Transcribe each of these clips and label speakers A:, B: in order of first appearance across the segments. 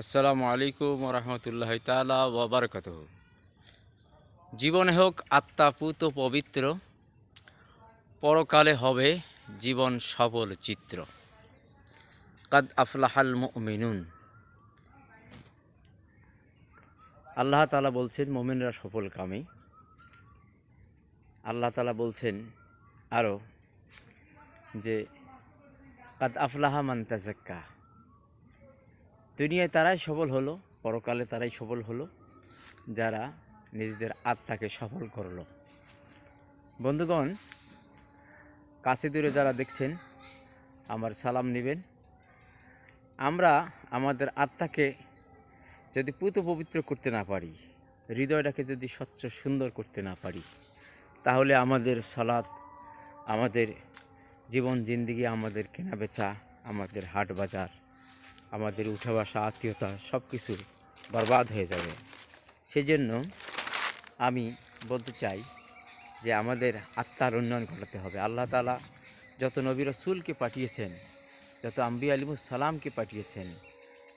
A: আসসালামু আলাইকুম রহমতুল্লাহ তালা ওবরকত জীবনে হোক আত্মা পুত পবিত্র, পরকালে হবে জীবন সফল চিত্র। কাদ আফলাহাল মিনুন আল্লাহ তালা বলছেন, মোমিনরা সফল কামী। আল্লাহ তালা বলছেন আরও যে, কাদ আফলাহা মান তাজাক্কা দুনিয়ায় তারাই সফল হলো, পরকালে তারাই সফল হলো, যারা নিজেদের আত্মাকে সফল করল। বন্ধুগণ কাছে দূরে যারা দেখছেন, আমার সালাম নেবেন। আমরা আমাদের আত্মাকে যদি পুত পবিত্র করতে না পারি, হৃদয়টাকে যদি স্বচ্ছ সুন্দর করতে না পারি, তাহলে আমাদের সালাত, আমাদের জীবন জিন্দিগি, আমাদের কেনা বেচা আমাদের হাট বাজার আমাদের উঠা বসা আত্মীয়তা সব কিছু বরবাদ হয়ে যাবে। সেজন্য আমি বলতে চাই যে আমাদের আত্মার উন্নয়ন ঘটাতে হবে। আল্লাহ তালা যত নবী রসুলকে পাঠিয়েছেন, যত আম্বি আলিমুস সালামকে পাঠিয়েছেন,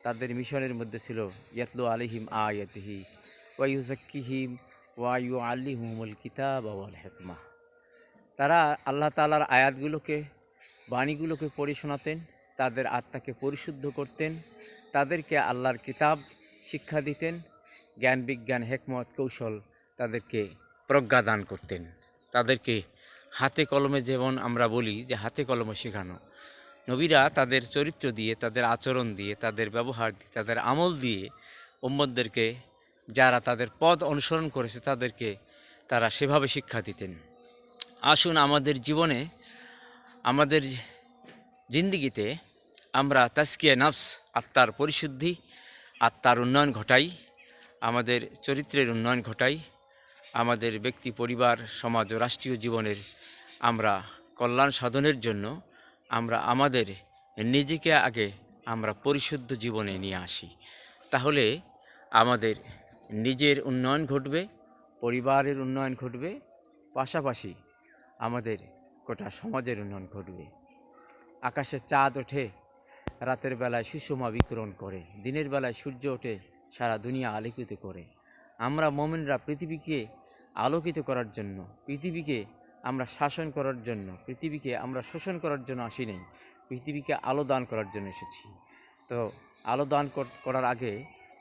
A: তাদের মিশনের মধ্যে ছিল ইয়াতলু আলিহিম আয়াতহি ওয়াইউজাক্কিহিম ওয়াইউ আলিহুমুল কিতাব ওয়াল হেকমা। তারা আল্লাহ তালার আয়াতগুলোকে, বাণীগুলোকে পড়ে শোনাতেন তাদের আত্মাকে পরিশুদ্ধ করতেন, তাদেরকে আল্লাহর কিতাব, শিক্ষা দিতেন, জ্ঞান, বিজ্ঞান, হেকমত, কৌশল তাদেরকে প্রজ্ঞা দান করতেন। তাদেরকে হাতে কলমে যেমন আমরা বলি যে হাতে কলমে শেখানো। নবীরা তাদের চরিত্র দিয়ে, তাদের আচরণ দিয়ে, তাদের ব্যবহার দিয়ে, তাদের আমল দিয়ে উম্মদদেরকে যারা তাদের পদ অনুসরণ করেছে তাদেরকে তারা সেভাবে শিক্ষা দিতেন। আসুন আমাদের জীবনে, আমাদের জিন্দিগিতে আমরা তাস্কিয়া নফস, আত্মার পরিশুদ্ধি, আত্মার উন্নয়ন ঘটাই, আমাদের চরিত্রের উন্নয়ন ঘটাই, আমাদের ব্যক্তি, পরিবার, সমাজ ও রাষ্ট্রীয় জীবনের আমরা কল্যাণ সাধনের জন্য আমরা আমাদের নিজেকে আগে আমরা পরিশুদ্ধ জীবনে নিয়ে আসি। তাহলে আমাদের নিজের উন্নয়ন ঘটবে, পরিবারের উন্নয়ন ঘটবে, পাশাপাশি আমাদের গোটা সমাজের উন্নয়ন ঘটবে। আকাশে চাঁদ ওঠে রাতের বেলায় সুষমা বিকরণ করে। দিনের বেলায় সূর্য ওঠে সারা দুনিয়া আলোকিত করে। আমরা মোমেনরা পৃথিবীকে আলোকিত করার জন্য, পৃথিবীকে আমরা শাসন করার জন্য, পৃথিবীকে আমরা শোষণ করার জন্য আসি নাই, পৃথিবীকে আলো দান করার জন্য এসেছি। তো আলো দান করার আগে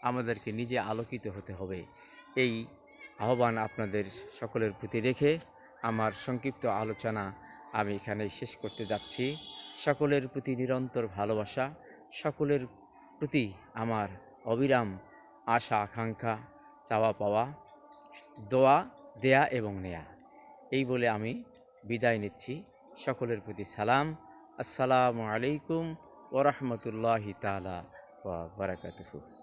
A: আমাদেরকে নিজে আলোকিত হতে হবে। এই আহ্বান আপনাদের সকলের প্রতি রেখে আমার সংক্ষিপ্ত আলোচনা আমি এখানে শেষ করতে যাচ্ছি। সকলের প্রতি নিরন্তর ভালোবাসা, সকলের প্রতি আমার অবিরাম আশা, আকাঙ্ক্ষা, চাওয়া, পাওয়া, দোয়া, দেয়া এবং নেয়া। এই বলে আমি বিদায় নিচ্ছি। সকলের প্রতি সালাম। আসসালামু আলাইকুম ওরহমতুল্লাহি তালা বারাকাতুহু।